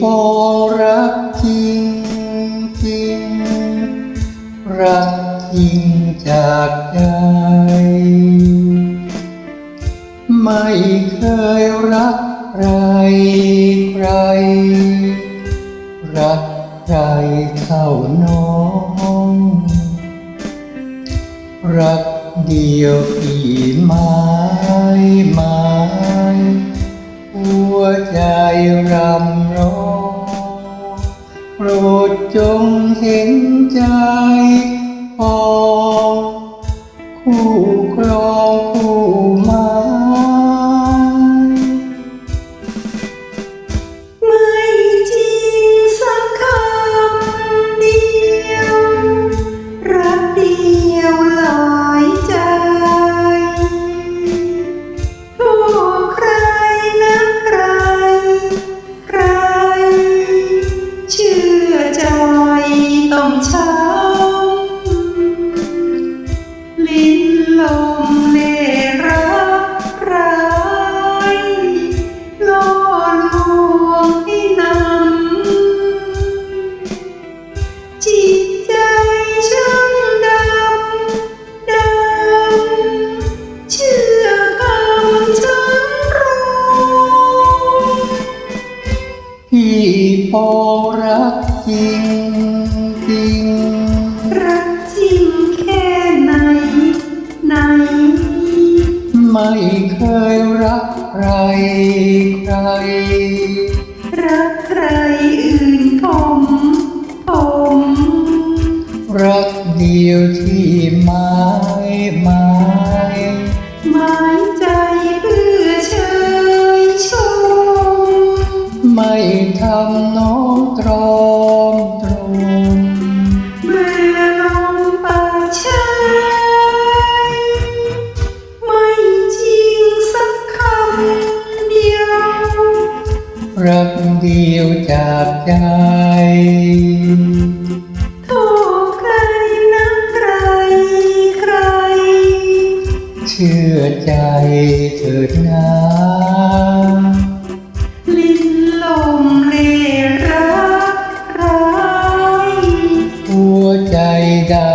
พอรักจริงจริงรักจริงจากใจ ไม่เคยรักใครใคร รักใครเท่าน้อง รักเดียวที่ม้ไใจรำร้องโปรดจงเห็นใจ พี่พอรักจริงจริง รักจริงแค่ไหน ไหน ไม่เคยรักใครใคร รักใครอื่นผมผม รักเดียวที่ไม้ไม้ำน้องตรอมตรมเมื่อลมป่าชายไม่จริงสักคำเดียว รักเดียวจากใจโทษใครนะใครใคร เชื่อใจเถิดนา รั